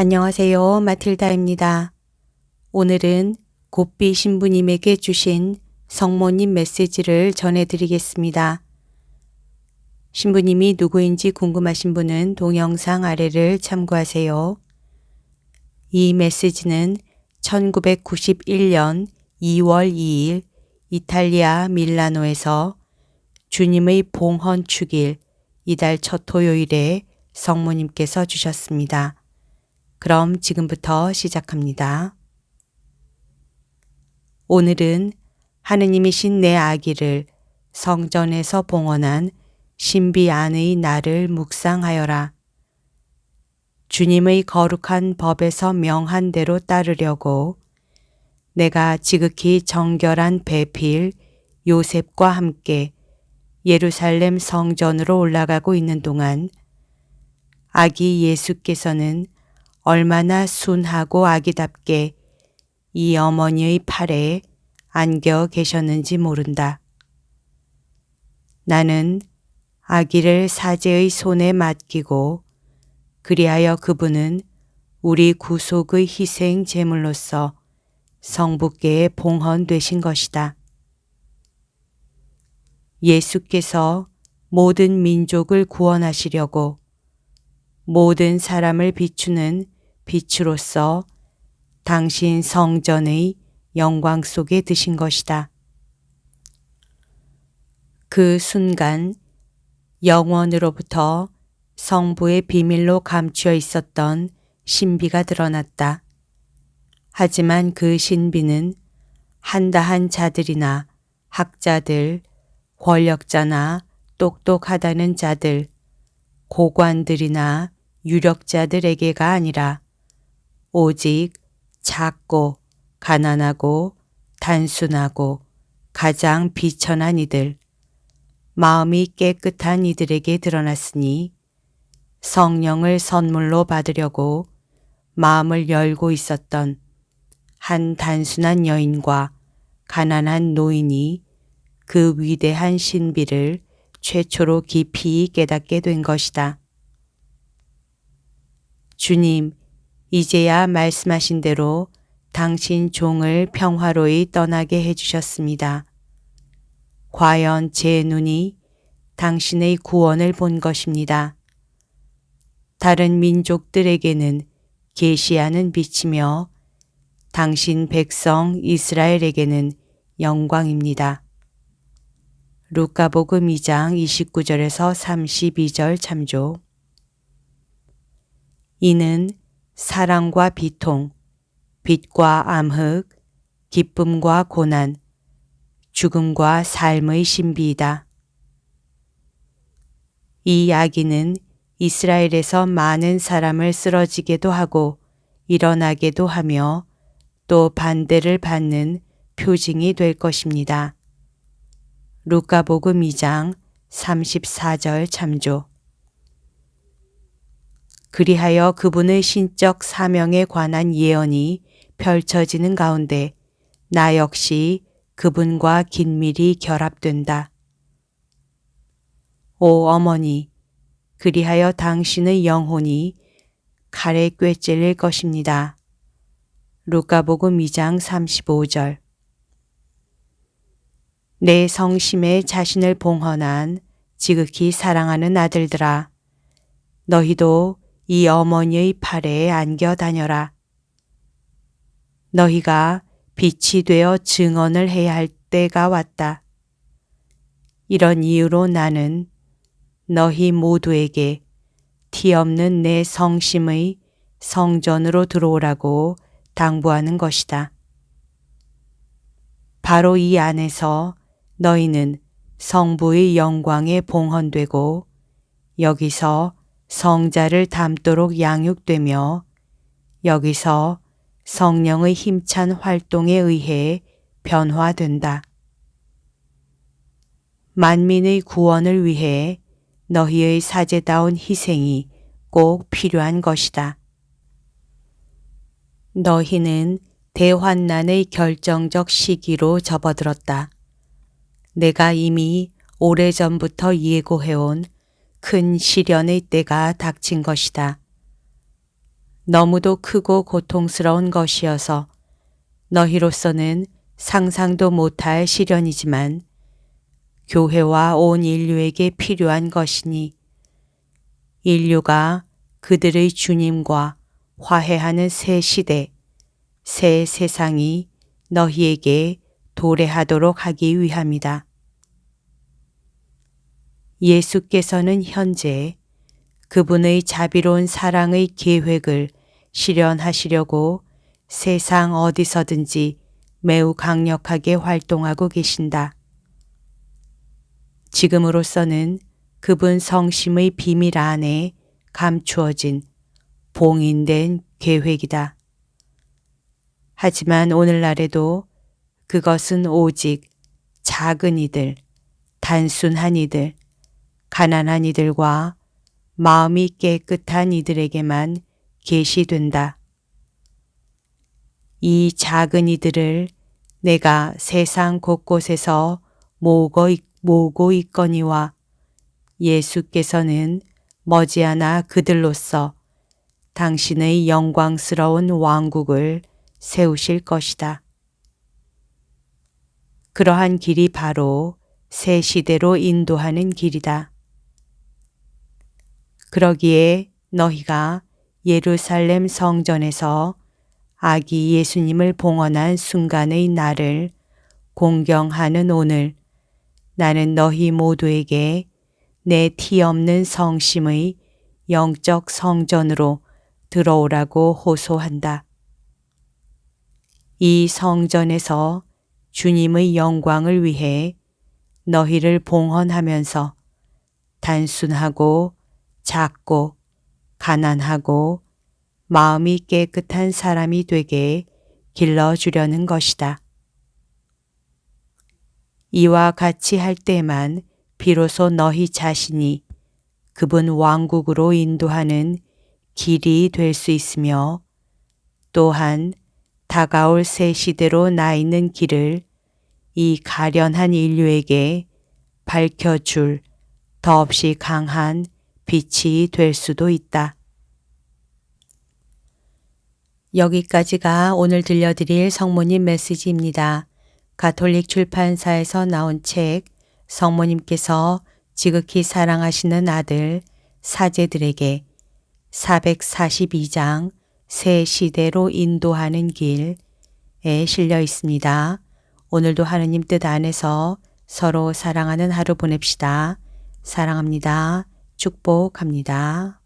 안녕하세요. 마틸다입니다. 오늘은 곱비 신부님에게 주신 성모님 메시지를 전해드리겠습니다. 신부님이 누구인지 궁금하신 분은 동영상 아래를 참고하세요. 이 메시지는 1991년 2월 2일 이탈리아 밀라노에서 주님의 봉헌 축일 이달 첫 토요일에 성모님께서 주셨습니다. 그럼 지금부터 시작합니다. 오늘은 하느님이신 내 아기를 성전에서 봉헌한 신비 안의 나를 묵상하여라. 주님의 거룩한 법에서 명한 대로 따르려고 내가 지극히 정결한 배필 요셉과 함께 예루살렘 성전으로 올라가고 있는 동안 아기 예수께서는 얼마나 순하고 아기답게 이 어머니의 팔에 안겨 계셨는지 모른다. 나는 아기를 사제의 손에 맡기고 그리하여 그분은 우리 구속의 희생 제물로서 성부께에 봉헌되신 것이다. 예수께서 모든 민족을 구원하시려고 모든 사람을 비추는 빛으로서 당신 성전의 영광 속에 드신 것이다. 그 순간 영원으로부터 성부의 비밀로 감추어 있었던 신비가 드러났다. 하지만 그 신비는 한다한 자들이나 학자들, 권력자나 똑똑하다는 자들, 고관들이나 유력자들에게가 아니라 오직 작고 가난하고 단순하고 가장 비천한 이들, 마음이 깨끗한 이들에게 드러났으니 성령을 선물로 받으려고 마음을 열고 있었던 한 단순한 여인과 가난한 노인이 그 위대한 신비를 최초로 깊이 깨닫게 된 것이다. 주님, 이제야 말씀하신 대로 당신 종을 평화로이 떠나게 해주셨습니다. 과연 제 눈이 당신의 구원을 본 것입니다. 다른 민족들에게는 계시하는 빛이며 당신 백성 이스라엘에게는 영광입니다. 루카복음 2장 29절에서 32절 참조. 이는 사랑과 비통, 빛과 암흑, 기쁨과 고난, 죽음과 삶의 신비이다. 이 이야기는 이스라엘에서 많은 사람을 쓰러지게도 하고 일어나게도 하며 또 반대를 받는 표징이 될 것입니다. 루카복음 2장 34절 참조. 그리하여 그분의 신적 사명에 관한 예언이 펼쳐지는 가운데 나 역시 그분과 긴밀히 결합된다. 오 어머니, 그리하여 당신의 영혼이 칼에 꿰찔릴 것입니다. 루카복음 2장 35절 내 성심에 자신을 봉헌한 지극히 사랑하는 아들들아, 너희도 이 어머니의 팔에 안겨 다녀라. 너희가 빛이 되어 증언을 해야 할 때가 왔다. 이런 이유로 나는 너희 모두에게 티 없는 내 성심의 성전으로 들어오라고 당부하는 것이다. 바로 이 안에서 너희는 성부의 영광에 봉헌되고 여기서 성자를 담도록 양육되며 여기서 성령의 힘찬 활동에 의해 변화된다. 만민의 구원을 위해 너희의 사제다운 희생이 꼭 필요한 것이다. 너희는 대환난의 결정적 시기로 접어들었다. 내가 이미 오래전부터 예고해온 큰 시련의 때가 닥친 것이다. 너무도 크고 고통스러운 것이어서 너희로서는 상상도 못할 시련이지만 교회와 온 인류에게 필요한 것이니 인류가 그들의 주님과 화해하는 새 시대, 새 세상이 너희에게 도래하도록 하기 위함이다. 예수께서는 현재 그분의 자비로운 사랑의 계획을 실현하시려고 세상 어디서든지 매우 강력하게 활동하고 계신다. 지금으로서는 그분 성심의 비밀 안에 감추어진 봉인된 계획이다. 하지만 오늘날에도 그것은 오직 작은 이들, 단순한 이들, 가난한 이들과 마음이 깨끗한 이들에게만 계시된다. 이 작은 이들을 내가 세상 곳곳에서 모으고, 있, 모으고 있거니와 예수께서는 머지않아 그들로서 당신의 영광스러운 왕국을 세우실 것이다. 그러한 길이 바로 새 시대로 인도하는 길이다. 그러기에 너희가 예루살렘 성전에서 아기 예수님을 봉헌한 순간의 날을 공경하는 오늘 나는 너희 모두에게 내 티 없는 성심의 영적 성전으로 들어오라고 호소한다. 이 성전에서 주님의 영광을 위해 너희를 봉헌하면서 단순하고 작고 가난하고 마음이 깨끗한 사람이 되게 길러주려는 것이다. 이와 같이 할 때만 비로소 너희 자신이 그분 왕국으로 인도하는 길이 될 수 있으며 또한 다가올 새 시대로 나 있는 길을 이 가련한 인류에게 밝혀줄 더없이 강한 빛이 될 수도 있다. 여기까지가 오늘 들려드릴 성모님 메시지입니다. 가톨릭 출판사에서 나온 책 성모님께서 지극히 사랑하시는 아들 사제들에게 442장 새 시대로 인도하는 길에 실려 있습니다. 오늘도 하느님 뜻 안에서 서로 사랑하는 하루 보냅시다. 사랑합니다. 축복합니다.